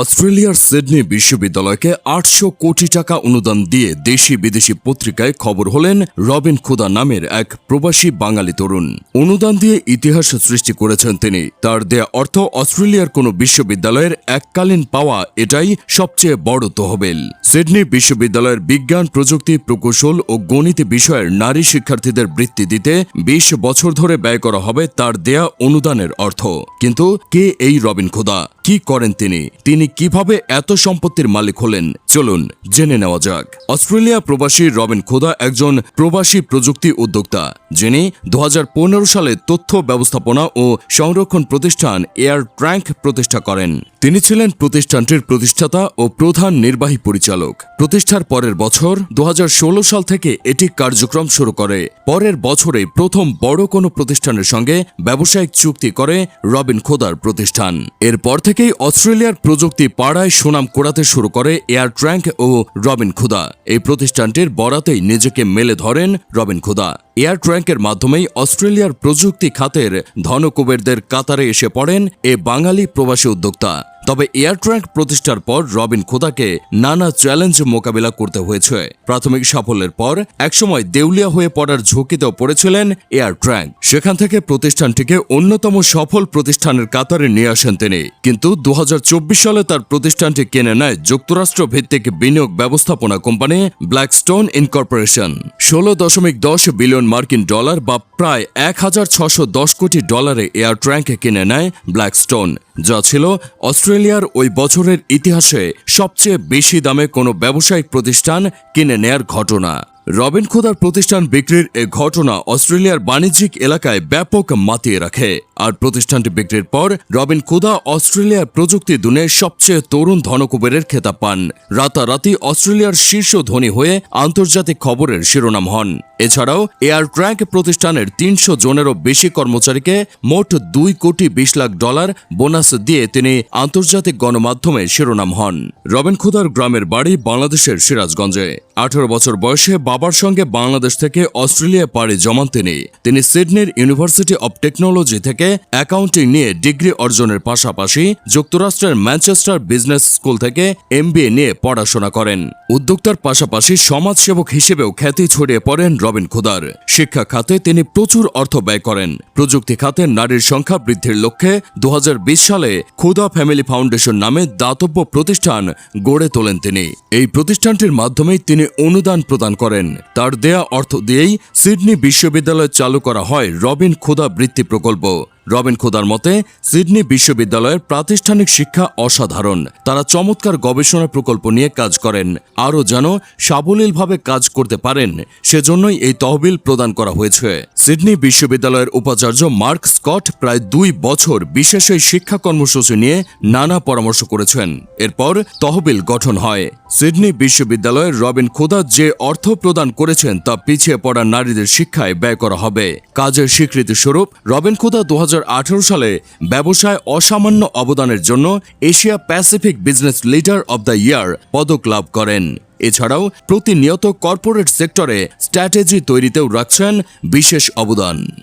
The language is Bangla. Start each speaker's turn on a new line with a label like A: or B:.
A: অস্ট্রেলিয়ার সিডনি বিশ্ববিদ্যালয়কে আটশো কোটি টাকা অনুদান দিয়ে দেশি বিদেশি পত্রিকায় খবর হলেন রবিন খুদা নামের এক প্রবাসী বাঙালি তরুণ। অনুদান দিয়ে ইতিহাস সৃষ্টি করেছেন তিনি। তার দেয়া অর্থ, অস্ট্রেলিয়ার কোনো বিশ্ববিদ্যালয়ের এককালীন পাওয়া এটাই সবচেয়ে বড় তহবিল। সিডনি বিশ্ববিদ্যালয়ের বিজ্ঞান, প্রযুক্তি, প্রকৌশল ও গণিত বিষয়ের নারী শিক্ষার্থীদের বৃত্তি দিতে বিশ বছর ধরে ব্যয় করা হবে তার দেয়া অনুদানের অর্থ। কিন্তু কে এই রবিন খুদা? কি করেন তিনি? তিনি কীভাবে এত সম্পত্তির মালিক হলেন? চলুন জেনে নেওয়া যাক। অস্ট্রেলিয়া প্রবাসী রবিন খোদা একজন প্রবাসী প্রযুক্তি উদ্যোক্তা, যিনি দু হাজার পনেরো সালে তথ্য ব্যবস্থাপনা ও সংরক্ষণ প্রতিষ্ঠান এয়ার ট্র্যাঙ্ক প্রতিষ্ঠা করেন। তিনি ছিলেন প্রতিষ্ঠানটির প্রতিষ্ঠাতা ও প্রধান নির্বাহী পরিচালক। প্রতিষ্ঠার পরের বছর দু হাজার ষোলো সাল থেকে এটি কার্যক্রম শুরু করে। পরের বছরে প্রথম বড় কোনো প্রতিষ্ঠানের সঙ্গে ব্যবসায়িক চুক্তি করে রবিন খোদার প্রতিষ্ঠান। এরপর থেকেই অস্ট্রেলিয়ার প্রযুক্তি পাড়ায় সুনাম কোড়াতে শুরু করে এয়ার ট্র্যাঙ্ক ও রবিন খুদা। এই প্রতিষ্ঠানটির বরাতেই নিজেকে মেলে ধরেন রবিন খুদা। এয়ার ট্র্যাঙ্কের মাধ্যমেই অস্ট্রেলিয়ার প্রযুক্তি খাতের ধনকুবেরদের কাতারে এসে পড়েন এ বাঙালি প্রবাসী উদ্যোক্তা। তবে এয়ার ট্র্যাঙ্ক প্রতিষ্ঠার পর রবিন খোদাকে নানা চ্যালেঞ্জ মোকাবিলা করতে হয়েছে। প্রাথমিক সাফল্যের পর একসময় দেউলিয়া হয়ে পড়ার ঝুঁকিতেও পড়েছিলেন এয়ার ট্র্যাঙ্ক সেখান থেকে প্রতিষ্ঠানটিকে অন্যতম সফল প্রতিষ্ঠানের কাতারে নিয়ে আসেন তিনি। কিন্তু দু হাজার চব্বিশ সালে তার প্রতিষ্ঠানটি কিনে নেয় যুক্তরাষ্ট্র ভিত্তিক বিনিয়োগ ব্যবস্থাপনা কোম্পানি ব্ল্যাকস্টোন ইনকর্পোরেশন। ষোলো দশমিক দশ বিলিয়ন মার্কিন ডলার বা প্রায় এক হাজার ছশো দশ কোটি ডলারে এয়ার ট্র্যাঙ্ক কিনে নেয় ব্ল্যাকস্টোন। যা ছিল অস্ট্রেলিয়ার ওই বছরের ইতিহাসে সবচেয়ে বেশি দামে কোনো ব্যবসায়িক প্রতিষ্ঠান কিনে নেয়ার ঘটনা। রবিন খোদার প্রতিষ্ঠান বিক্রির এ ঘটনা অস্ট্রেলিয়ার বাণিজ্যিক এলাকায় ব্যাপক মাতিয়ে রাখে। আর প্রতিষ্ঠানটি বিক্রির পর রবিন খোদা অস্ট্রেলিয়ার প্রযুক্তি দুনের সবচেয়ে তরুণ ধনকুবেরের খেতাব পান। রাতারাতি অস্ট্রেলিয়ার শীর্ষ ধনী হয়ে আন্তর্জাতিক খবরের শিরোনাম হন। এছাড়াও এয়ার ট্র্যাঙ্ক প্রতিষ্ঠানের তিনশো জনেরও বেশি কর্মচারীকে মোট দুই কোটি বিশ লাখ ডলার বোনাস দিয়ে তিনি আন্তর্জাতিক গণমাধ্যমে শিরোনাম হন। রবিন খুদার গ্রামের বাড়ি বাংলাদেশের সিরাজগঞ্জে। আঠারো বছর বয়সে বাবার সঙ্গে বাংলাদেশ থেকে অস্ট্রেলিয়া পাড়ি জমান তিনি। তিনি সিডনির ইউনিভার্সিটি অব টেকনোলজি থেকে অ্যাকাউন্টিং নিয়ে ডিগ্রি অর্জনের পাশাপাশি যুক্তরাষ্ট্রের ম্যানচেস্টার বিজনেস স্কুল থেকে এমবিএ নিয়ে পড়াশোনা করেন। উদ্যোক্তার পাশাপাশি সমাজসেবক হিসেবেও খ্যাতি ছড়িয়ে পড়েন রবিন খুদার। শিক্ষা খাতে তিনি প্রচুর অর্থ ব্যয় করেন। প্রযুক্তি খাতে নারীর সংখ্যা বৃদ্ধির লক্ষ্যে দু হাজার বিশ সালে খুদা ফ্যামিলি ফাউন্ডেশন নামে দাতব্য প্রতিষ্ঠান গড়ে তোলেন তিনি। এই প্রতিষ্ঠানটির মাধ্যমেই তিনি অনুদান প্রদান করেন। তার দেয়া অর্থ দিয়েই সিডনি বিশ্ববিদ্যালয় চালু করা হয় রবিন খুদা বৃত্তি প্রকল্প। রবিন খোদার মতে, সিডনি বিশ্ববিদ্যালয়ের প্রাতিষ্ঠানিক শিক্ষা অসাধারণ। তারা চমৎকার গবেষণা প্রকল্প নিয়ে কাজ করেন। আরও যেন সাবলীলভাবে কাজ করতে পারেন, সেজন্যই এই তহবিল প্রদান করা হয়েছে। সিডনি বিশ্ববিদ্যালয়ের উপাচার্য মার্ক স্কট প্রায় দুই বছর বিশেষ এই শিক্ষা কর্মসূচি নিয়ে নানা পরামর্শ করেছেন। এরপর তহবিল গঠন হয়। সিডনি বিশ্ববিদ্যালয়ের রবিন খোদা যে অর্থ প্রদান করেছেন তা পিছিয়ে পড়া নারীদের শিক্ষায় ব্যয় করা হবে। কাজের স্বীকৃতি স্বরূপ রবিন খোদা দু হাজার আঠেরো সালে ব্যবসায় অসামান্য অবদানের জন্য Asia Pacific business leader of the year পদক লাভ করেন। এছাড়াও প্রতিনিয়ত কর্পোরেট সেক্টরে স্ট্র্যাটেজি তৈরিতেও রাখছেন বিশেষ অবদান।